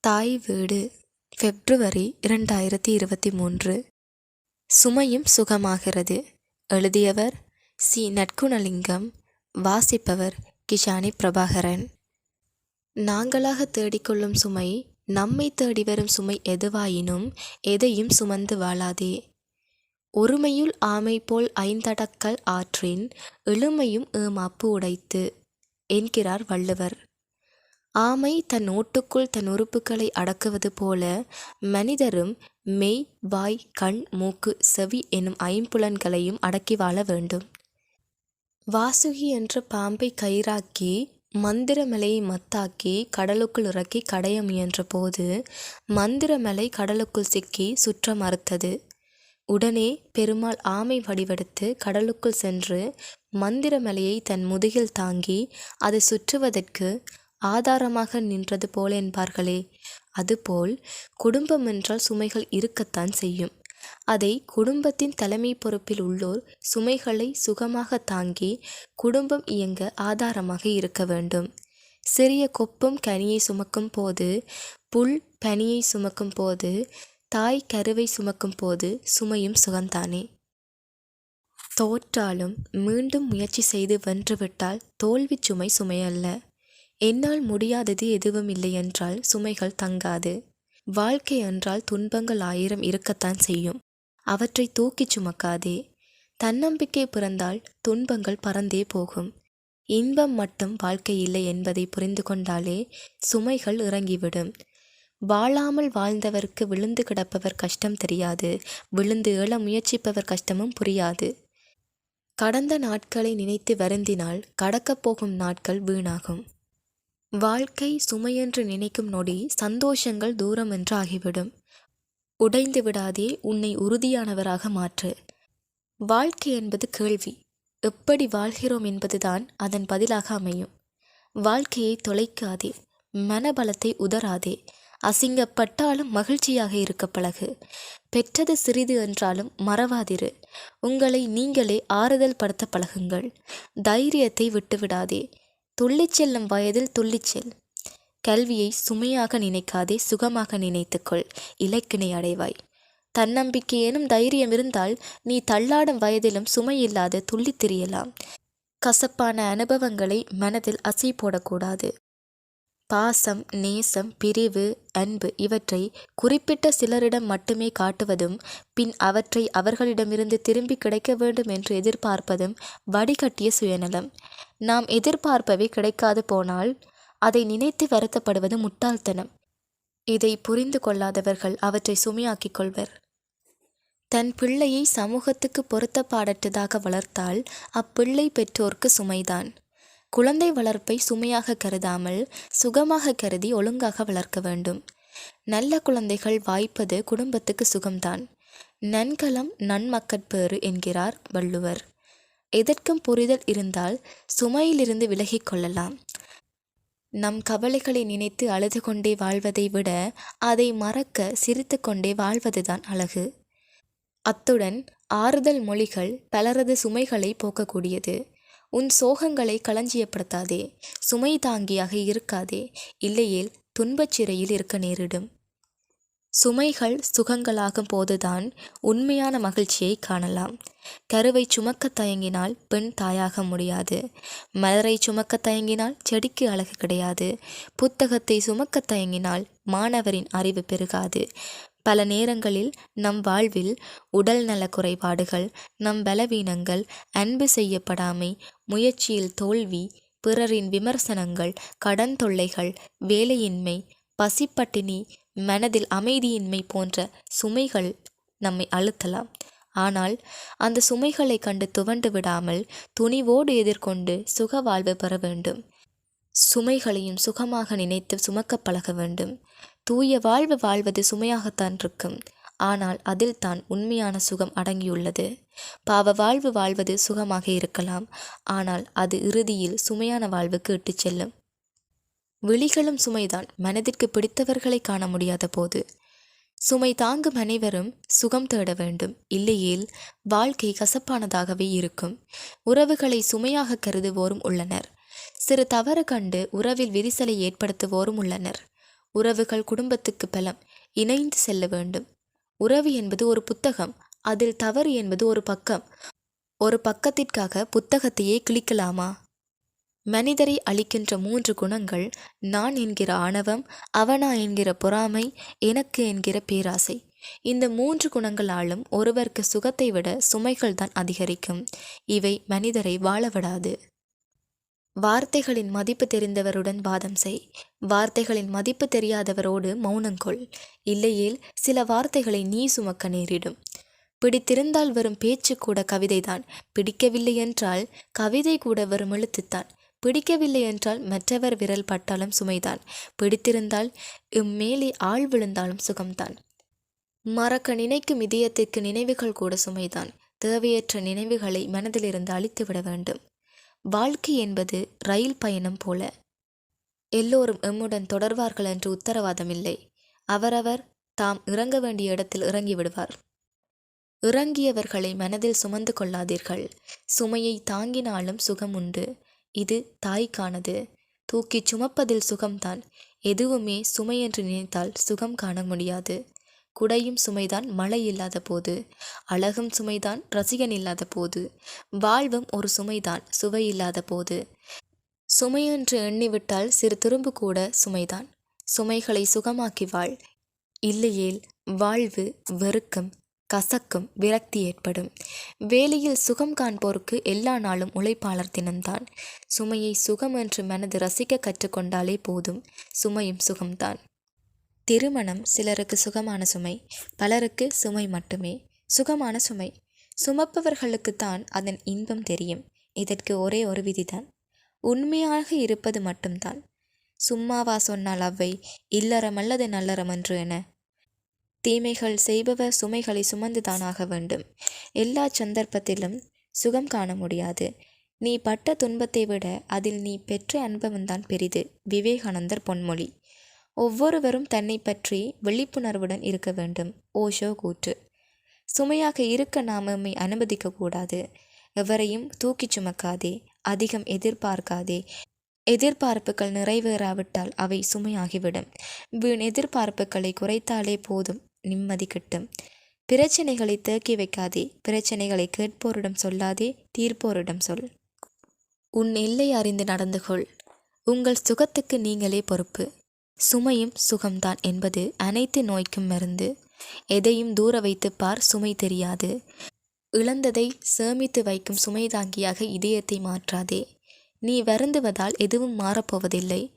தாய் வீடு பிப்ரவரி இரண்டாயிரத்தி இருபத்தி மூன்று. சுமையும் சுகமாகிறது. எழுதியவர் சி. நட்குணலிங்கம். வாசிப்பவர் கிஷானி பிரபாகரன். நாங்களாக தேடிக்கொள்ளும் சுமை நம்மை தேடி வரும் சுமை எதுவாயினும் எதையும் சுமந்து வாழாதே. ஒருமையுள் ஆமை போல் ஐந்தடக்கல் ஆற்றின் எழுமையும் ஏமாப்பு உடைத்து என்கிறார் வள்ளுவர். ஆமை தன் ஓட்டுக்குள் தன் உறுப்புகளை அடக்குவது போல மனிதரும் மெய் வாய் கண் மூக்கு செவி எனும் ஐம்புலன்களையும் அடக்கி வாழ வேண்டும். வாசுகி என்ற பாம்பை கயிறாக்கி மந்திரமலையை மத்தாக்கி கடலுக்குள் இறக்கி கடைய முயன்ற போது மந்திரமலை கடலுக்குள் சிக்கி சுற்ற மறுத்தது. உடனே பெருமாள் ஆமை வடிவெடுத்து கடலுக்குள் சென்று மந்திரமலையை தன் முதுகில் தாங்கி அதை சுற்றுவதற்கு ஆதாரமாக நின்றது போல என்பார்களே. அதுபோல் குடும்பம் என்றால் சுமைகள் இருக்கத்தான் செய்யும். அதை குடும்பத்தின் தலைமை பொறுப்பில் உள்ளோர் சுமைகளை சுகமாக தாங்கி குடும்பம் இயங்க ஆதாரமாக இருக்க வேண்டும். சிறிய கொப்பும் கனியை சுமக்கும் போது புல் பனியை சுமக்கும் போது தாய் கருவை சுமக்கும் போது சுமையும் சுகந்தானே. தோற்றாலும் மீண்டும் முயற்சி செய்து வென்றுவிட்டால் தோல்வி சுமை சுமையல்ல. என்னால் முடியாதது எதுவும் இல்லை என்றால் சுமைகள் தங்காது. வாழ்க்கை என்றால் துன்பங்கள் ஆயிரம் இருக்கத்தான் செய்யும். அவற்றை தூக்கிச் சுமக்காதே. தன்னம்பிக்கை பிறந்தால் துன்பங்கள் பறந்தே போகும். இன்பம் மட்டும் வாழ்க்கை இல்லை என்பதை புரிந்து கொண்டாலே சுமைகள் இறங்கிவிடும். வாழாமல் வாழ்ந்தவருக்கு விழுந்து கிடப்பவர் கஷ்டம் தெரியாது. விழுந்து எழ முயற்சிப்பவர் கஷ்டமும் புரியாது. கடந்த நாட்களை நினைத்து வருந்தினால் கடக்கப் போகும் நாட்கள் வீணாகும். வாழ்க்கை சுமையென்று நினைக்கும் நொடி சந்தோஷங்கள் தூரம் என்று ஆகிவிடும். உடைந்து விடாதே உன்னை உறுதியானவராக மாற்று. வாழ்க்கை என்பது கேள்வி. எப்படி வாழ்கிறோம் என்பதுதான் அதன் பதிலாக அமையும். வாழ்க்கையை தொலைக்காதே மனபலத்தை உதராதே அசிங்கப்பட்டாலும் மகிழ்ச்சியாக இருக்க பழகு. பெற்றது சிறிது என்றாலும் மறவாதிரு. உங்களை நீங்களே ஆறுதல் படுத்த பழகுங்கள். தைரியத்தை விட்டுவிடாதே துள்ளிச் செல்லும் வயதில் துள்ளிச்செல் கல்வியை சுமையாக நினைக்காதே சுகமாக நினைத்துக்கொள். இலக்கினை அடைவாய். தன்னம்பிக்கை எனும் தைரியம் இருந்தால் நீ தள்ளாடும் வயதிலும் சுமையில்லாது துள்ளித் திரியலாம். கசப்பான அனுபவங்களை மனதில் அசை போடக்கூடாது. பாசம் நேசம் பிரிவு அன்பு இவற்றை குறிப்பிட்ட சிலரிடம் மட்டுமே காட்டுவதும் பின் அவற்றை அவர்களிடமிருந்து திரும்பி கிடைக்க வேண்டும் என்று எதிர்பார்ப்பதும் வடிகட்டிய சுயநலம். நாம் எதிர்பார்ப்பவை கிடைக்காது போனால் அதை நினைத்து வருத்தப்படுவது முட்டாள்தனம். இதை புரிந்து கொள்ளாதவர்கள் அவற்றை சுமையாக்கிக் கொள்வர். தன் பிள்ளையை சமூகத்துக்கு பொருத்தப்பாடற்றதாக வளர்த்தால் அப்பிள்ளை பெற்றோர்க்கு சுமைதான். குழந்தை வளர்ப்பை சுமையாக கருதாமல் சுகமாக கருதி ஒழுங்காக வளர்க்க வேண்டும். நல்ல குழந்தைகள் வாய்ப்பது குடும்பத்துக்கு சுகம்தான். நன்கலம் நன்மக்கட்பேறு என்கிறார் வள்ளுவர். எதற்கும் புரிதல் இருந்தால் சுமையிலிருந்து விலகிக் கொள்ளலாம். நம் கவலைகளை நினைத்து அழுது கொண்டே வாழ்வதை விட அதை மறக்க சிரித்து கொண்டே வாழ்வதுதான் அழகு. அத்துடன் ஆறுதல் மொழிகள் பலரது சுமைகளை போக்கக்கூடியது. உன் சோகங்களை களஞ்சியப்படுத்தாதே சுமை தாங்கியாக இருக்காதே இல்லையேல் துன்பச் சிறையில் இருக்க நேரிடும். சுமைகள் சுகங்களாகும் போதுதான் உண்மையான மகிழ்ச்சியை காணலாம். கருவை சுமக்க தயங்கினால் பெண் தாயாக முடியாது. மலரை சுமக்க தயங்கினால் செடிக்கு அழகு கிடையாது. புத்தகத்தை சுமக்க தயங்கினால் மாணவரின் அறிவு பெருகாது. பல நேரங்களில் நம் வாழ்வில் உடல் நல குறைபாடுகள் நம் பலவீனங்கள் அன்பு செய்யப்படாமை முயற்சியில் தோல்வி பிறரின் விமர்சனங்கள் கடன் தொல்லைகள் வேலையின்மை பசிப்பட்டினி மனதில் அமைதியின்மை போன்ற சுமைகள் நம்மை அழுத்தலாம். ஆனால் அந்த சுமைகளை கண்டு துவண்டு விடாமல் துணிவோடு எதிர்கொண்டு சுக வாழ்வு பெற வேண்டும். சுமைகளையும் சுகமாக நினைத்து சுமக்க பழக வேண்டும். தூய வாழ்வு வாழ்வது சுமையாகத்தான் இருக்கும். ஆனால் அதில் தான் உண்மையான சுகம் அடங்கியுள்ளது. பாவ வாழ்வு வாழ்வது சுகமாக இருக்கலாம். ஆனால் அது இறுதியில் சுமையான வாழ்வுக்கு இட்டுச் செல்லும். விழிகளும் சுமைதான். மனதிற்கு பிடித்தவர்களை காண முடியாத போது. சுமை தாங்கும் அனைவரும் சுகம் தேட வேண்டும். இல்லையேல் வாழ்க்கை கசப்பானதாகவே இருக்கும். உறவுகளை சுமையாக கருதுவோரும் உள்ளனர். சிறு தவறு கண்டு உறவில் விரிசலை ஏற்படுத்துவோரும் உள்ளனர். உறவுகள் குடும்பத்துக்கு பலம். இணைந்து செல்ல வேண்டும். உறவு என்பது ஒரு புத்தகம். அதில் தவறு என்பது ஒரு பக்கம். ஒரு பக்கத்திற்காக புத்தகத்தையே கிழிக்கலாமா? மனிதரை அளிக்கின்ற மூன்று குணங்கள் நான் என்கிற ஆணவம் அவனா என்கிற பொறாமை எனக்கு என்கிற பேராசை. இந்த மூன்று குணங்களாலும் ஒருவருக்கு சுகத்தை விட சுமைகள் தான் அதிகரிக்கும். இவை மனிதரை வாழவிடாது வார்த்தைகளின் மதிப்பு தெரிந்தவருடன் வாதம் செய். வார்த்தைகளின் மதிப்பு தெரியாதவரோடு மௌனங்கொள் இல்லையேல் சில வார்த்தைகளை நீ சுமக்க நேரிடும். பிடித்திருந்தால் வரும் பேச்சு கூட கவிதைதான். பிடிக்கவில்லை என்றால் கவிதை கூட வரும் எழுத்துத்தான். பிடிக்கவில்லை என்றால் மற்றவர் விரல் பட்டாலும் சுமைதான். பிடித்திருந்தால் இம்மேலே ஆள் விழுந்தாலும் சுகம்தான். மறக்க நினைக்கும் இதயத்திற்கு நினைவுகள் கூட சுமைதான். தேவையற்ற நினைவுகளை மனதிலிருந்து அழித்துவிட வேண்டும். வாழ்க்கை என்பது ரயில் பயணம் போல. எல்லோரும் எம்முடன் தொடர்வார்கள் என்று உத்தரவாதமில்லை. அவரவர் தாம் இறங்க வேண்டிய இடத்தில் இறங்கி விடுவார். இறங்கியவர்களை மனதில் சுமந்து கொள்ளாதீர்கள். சுமையை தாங்கினாலும் சுகம் உண்டு. இது தாய்க்கானது. தூக்கிச் சுமப்பதில் சுகம்தான். எதுவுமே சுமை என்று நினைத்தால் சுகம் காண முடியாது. குடையும் சுமைதான் மழை இல்லாத போது அழகும் சுமைதான் ரசிகன் இல்லாத போது வாழ்வும் ஒரு சுமைதான் சுவை இல்லாத போது. சுமையென்று எண்ணிவிட்டால் சிறு துரும்பு கூட சுமைதான். சுமைகளை சுகமாக்கி வாழ். இல்லையேல் வாழ்வு வெறுக்கம் கசக்கும் விரக்தி ஏற்படும். வேலையில் சுகம் காண்போருக்கு எல்லா நாளும் உழைப்பாளர் தினம்தான். சுமையை சுகம் என்று மனது ரசிக்க கற்றுக்கொண்டாலே போதும் சுமையும் சுகம்தான். திருமணம் சிலருக்கு சுகமான சுமை பலருக்கு சுமை மட்டுமே. சுகமான சுமை. சுமப்பவர்களுக்குத்தான் அதன் இன்பம் தெரியும். இதற்கு ஒரே ஒரு விதிதான். உண்மையாக இருப்பது மட்டும்தான். சும்மாவா சொன்னால் அவை இல்லறம் அல்லது நல்லறம் என்று என. தீமைகள் செய்பவர் சுமைகளை சுமந்துதான் ஆக வேண்டும். எல்லா சந்தர்ப்பத்திலும் சுகம் காண முடியாது. நீ பட்ட துன்பத்தை விட அதில் நீ பெற்ற அனுபவம்தான் பெரிது. விவேகானந்தர் பொன்மொழி. ஒவ்வொருவரும் தன்னை பற்றி விழிப்புணர்வுடன் இருக்க வேண்டும். ஓஷோ கூற்று. சுமையாக இருக்க நாம் நம்மை அனுமதிக்கக்கூடாது எவரையும் தூக்கிச் சுமக்காதே. அதிகம் எதிர்பார்க்காதே. எதிர்பார்ப்புகள் நிறைவேறாவிட்டால் அவை சுமையாகிவிடும். வீண் எதிர்பார்ப்புகளை குறைத்தாலே போதும் நிம்மதி கிட்டும். பிரச்சனைகளை தேக்கி வைக்காதே. பிரச்சனைகளை கேட்போரிடம் சொல்லாதே. தீர்ப்போரிடம் சொல். உன் எல்லை அறிந்து நடந்து கொள் உங்கள் சுகத்துக்கு நீங்களே பொறுப்பு. சுமையும் சுகம்தான் என்பது அனைத்து நோய்க்கும் மருந்து. எதையும் தூர வைத்து பார் சுமை தெரியாது. இழந்ததை சேமித்து வைக்கும் சுமை தாங்கியாக இதயத்தை மாற்றாதே. நீ வருந்துவதால் எதுவும் மாறப்போவதில்லை.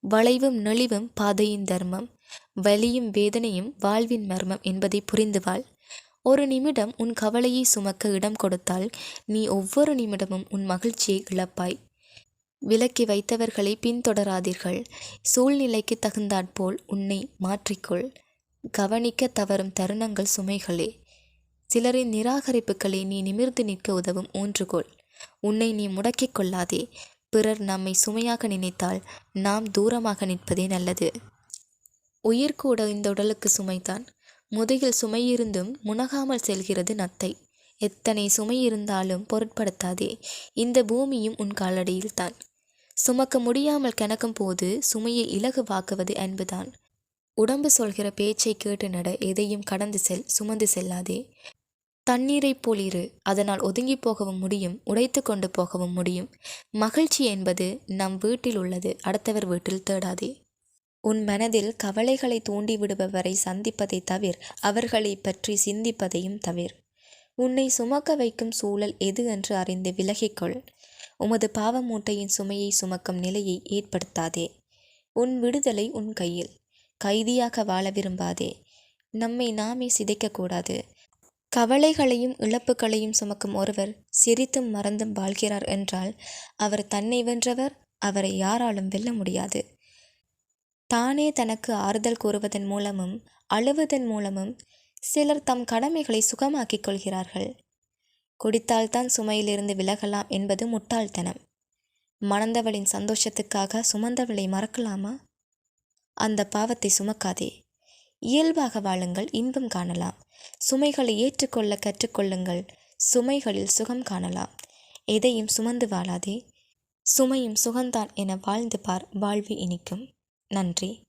வளைவும் நெளிவும் பாதையின் தர்மம். வலியும் வேதனையும் வாழ்வின் மர்மம் என்பதை புரிந்துவாள். ஒரு நிமிடம் உன் கவலையை சுமக்க இடம் கொடுத்தால் நீ ஒவ்வொரு நிமிடமும் உன் மகிழ்ச்சியை இழப்பாய். விலக்கி வைத்தவர்களை பின்தொடராதீர்கள். சூழ்நிலைக்கு தகுந்தாற்போல் உன்னை மாற்றிக்கொள். கவனிக்க தவறும் தருணங்கள் சுமைகளே. சிலரின் நிராகரிப்புகளை நீ நிமிர்ந்து நிற்க உதவும். ஊன்றுகோள் உன்னை நீ முடக்கிக் கொள்ளாதே. பிறர் நம்மை சுமையாக நினைத்தால் நாம் தூரமாக நிற்பதே நல்லது. உயிர் கூட இந்த உடலுக்கு சுமைதான். முதுகில் சுமையிருந்தும் முனகாமல் செல்கிறது நத்தை. எத்தனை சுமை இருந்தாலும் பொருட்படுத்தாதே. இந்த பூமியும் உன் காலடியில்தான். சுமக்க முடியாமல் கணக்கும் போது சுமையை இலகுவாக்குவது என்பதுதான் உடம்பு சொல்கிற பேச்சை கேட்டு நட எதையும் கடந்து செல் சுமந்து செல்லாதே. தண்ணீரைப் போலிரு அதனால் ஒதுங்கி போகவும் முடியும் உடைத்து கொண்டு போகவும் முடியும். மகிழ்ச்சி என்பது நம் வீட்டில் உள்ளது அடுத்தவர் வீட்டில் தேடாதே. உன் மனதில் கவலைகளை தூண்டிவிடுபவரை சந்திப்பதை தவிர அவர்களை பற்றி சிந்திப்பதையும் தவிர. உன்னை சுமக்க வைக்கும் சூழல் எது என்று அறிந்து விலகிக்கொள். உமது பாவ மூட்டையின் சுமையை சுமக்கும் நிலையை ஏற்படுத்தாதே. உன் விடுதலை உன் கையில். கைதியாக வாழ விரும்பாதே. நம்மை நாமே சிதைக்கக்கூடாது. கவலைகளையும் இழப்புகளையும் சுமக்கும் ஒருவர் சிரித்தும் மறந்தும் வாழ்கிறார் என்றால் அவர் தன்னை வென்றவர் அவரை யாராலும் வெல்ல முடியாது. தானே தனக்கு ஆறுதல் கூறுவதன் மூலமும் அழுவதன் மூலமும் சிலர் தம் கடமைகளை சுகமாக்கிக் கொள்கிறார்கள். குடித்தால்தான் சுமையிலிருந்து விலகலாம் என்பது முட்டாள்தனம். மணந்தவளின் சந்தோஷத்துக்காக சுமந்தவளை மறக்கலாமா? அந்த பாவத்தை சுமக்காதே. இயல்பாக வாழுங்கள் இன்பம் காணலாம். சுமைகளை ஏற்றுக்கொள்ள கற்றுக்கொள்ளுங்கள் சுமைகளில் சுகம் காணலாம். எதையும் சுமந்து வாழாதே. சுமையும் சுகந்தான் என வாழ்ந்து பார் வாழ்வு இனிக்கும். நன்றி.